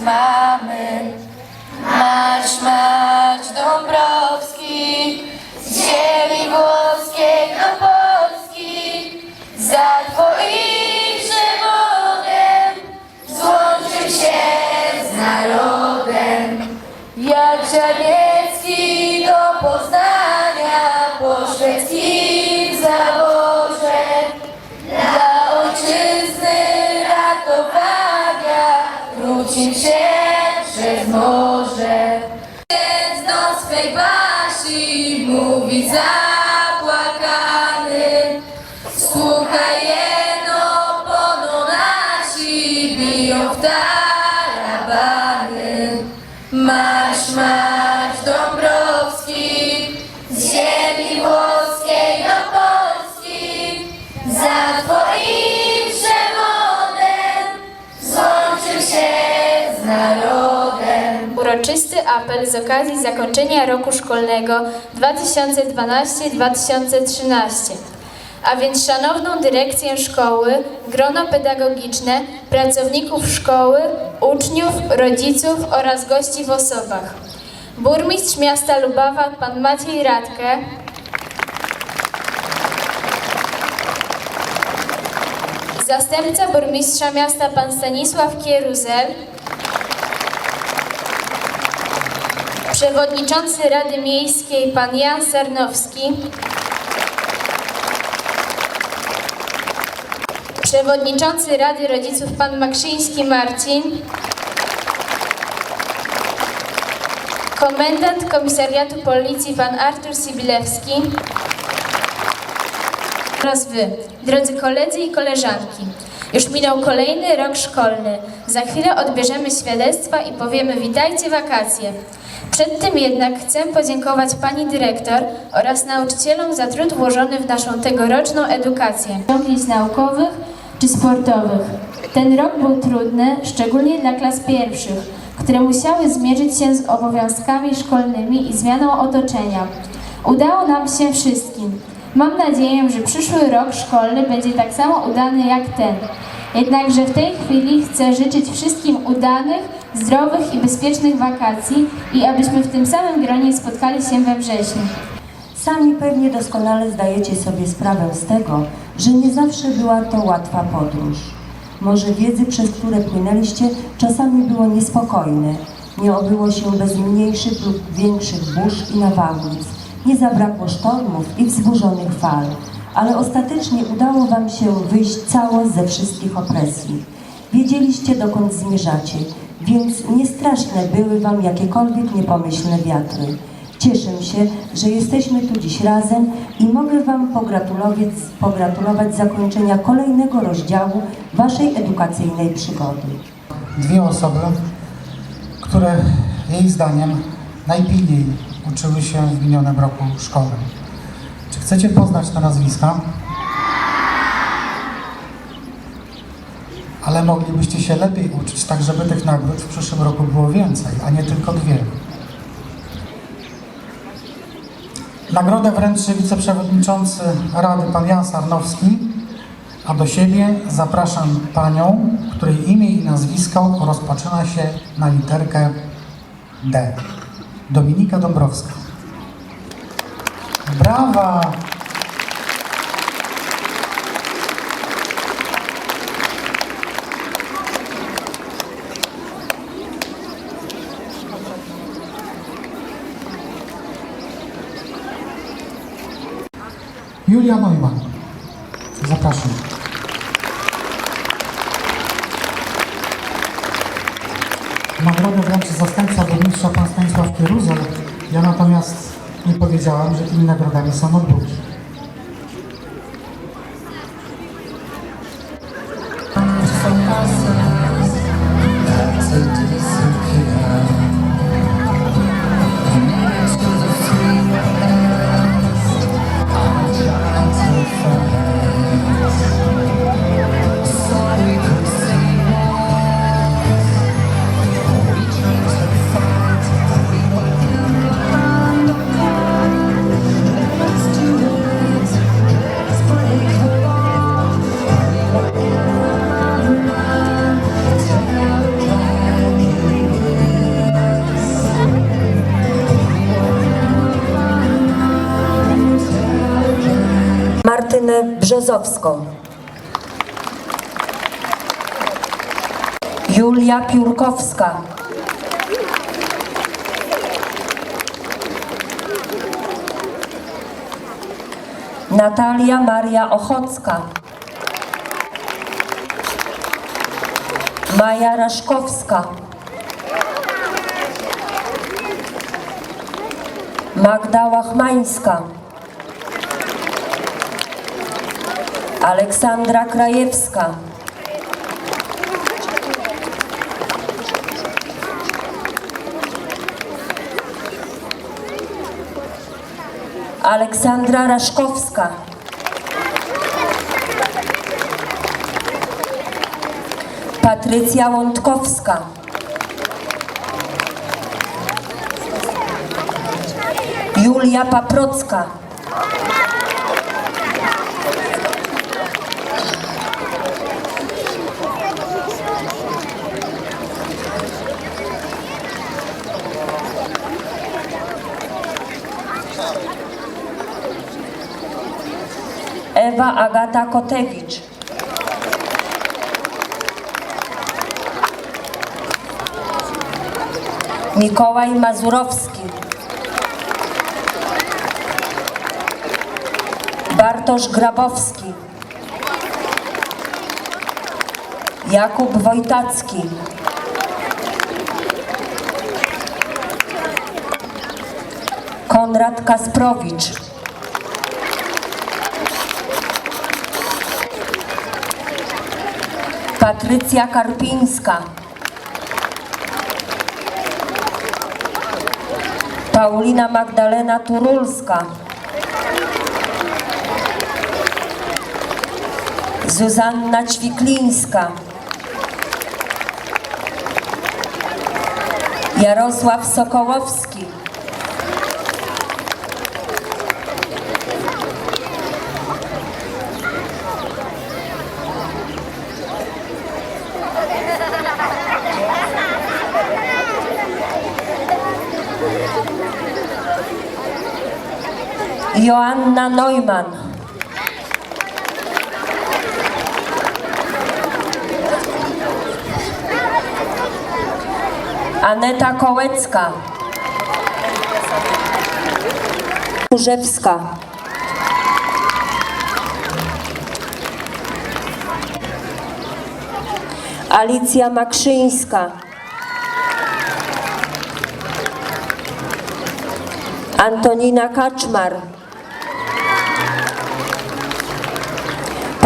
mamy. Marsz, marsz Dąbrowski, z ziemi włoskiej do Polski, za twoim wrócił się przez morze. Z noc swej basi mówi zapłakany apel z okazji zakończenia roku szkolnego 2012-2013. A więc szanowną dyrekcję szkoły, grono pedagogiczne, pracowników szkoły, uczniów, rodziców oraz gości w osobach. Burmistrz miasta Lubawa, pan Maciej Radke, zastępca burmistrza miasta, pan Stanisław Kieruzel, Przewodniczący Rady Miejskiej pan Jan Sarnowski. Przewodniczący Rady Rodziców pan Makrzyński Marcin. Komendant Komisariatu Policji pan Artur Sibilewski. Oraz Wy, drodzy koledzy i koleżanki. Już minął kolejny rok szkolny. Za chwilę odbierzemy świadectwa i powiemy witajcie wakacje. Przed tym jednak chcę podziękować Pani Dyrektor oraz nauczycielom za trud włożony w naszą tegoroczną edukację. Ciągnic naukowych czy sportowych. Ten rok był trudny, szczególnie dla klas pierwszych, które musiały zmierzyć się z obowiązkami szkolnymi i zmianą otoczenia. Udało nam się wszystkim. Mam nadzieję, że przyszły rok szkolny będzie tak samo udany jak ten. Jednakże w tej chwili chcę życzyć wszystkim udanych, zdrowych i bezpiecznych wakacji i abyśmy w tym samym gronie spotkali się we wrześniu. Sami pewnie doskonale zdajecie sobie sprawę z tego, że nie zawsze była to łatwa podróż. Morze wiedzy, przez które płynęliście, czasami było niespokojne. Nie obyło się bez mniejszych lub większych burz i nawałnic. Nie zabrakło sztormów i wzburzonych fal. Ale ostatecznie udało Wam się wyjść cało ze wszystkich opresji. Wiedzieliście, dokąd zmierzacie, więc niestraszne były Wam jakiekolwiek niepomyślne wiatry. Cieszę się, że jesteśmy tu dziś razem i mogę Wam pogratulować, pogratulować zakończenia kolejnego rozdziału Waszej edukacyjnej przygody. dwie osoby, które jej zdaniem najpilniej uczyły się w minionym roku szkolnym. Czy chcecie poznać te nazwiska? Ale moglibyście się lepiej uczyć, tak żeby tych nagród w przyszłym roku było więcej, a nie tylko dwie. Nagrodę wręczy wiceprzewodniczący Rady pan Jan Sarnowski, a do siebie zapraszam panią, której imię i nazwisko rozpoczyna się na literkę D. Dominika Dąbrowska. Brawa! Julia Neumann. Zapraszam. Nagrodę wręczy zastępca burmistrza pan Stanisław Kieruzel. Ja natomiast nie powiedziałam, że tymi nagrodami są notebooki. Brzozowską. Julia Piórkowska. Natalia Maria Ochocka. Maja Raszkowska. Magda Łachmańska. Aleksandra Krajewska. Aleksandra Raszkowska. Patrycja Łątkowska. Julia Paprocka. Ewa Agata Kotewicz. Mikołaj Mazurowski. Bartosz Grabowski. Jakub Wojtacki. Konrad Kasprowicz. Patrycja Karpińska. Paulina Magdalena Turulska. Zuzanna Ćwiklińska. Jarosław Sokołowski. Joanna Neumann. Aneta Kołecka. Kurzewska. Alicja Makrzyńska. Antonina Kaczmar.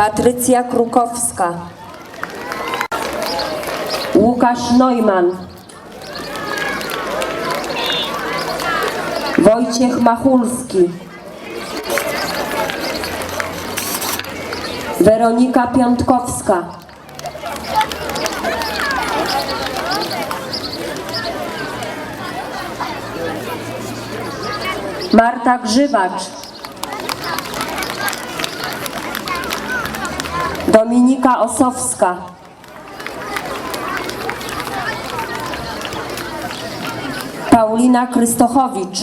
Patrycja Krukowska. Łukasz Neumann. Wojciech Machulski. Weronika Piątkowska. Marta Grzywacz. Dominika Osowska. Paulina Krystochowicz.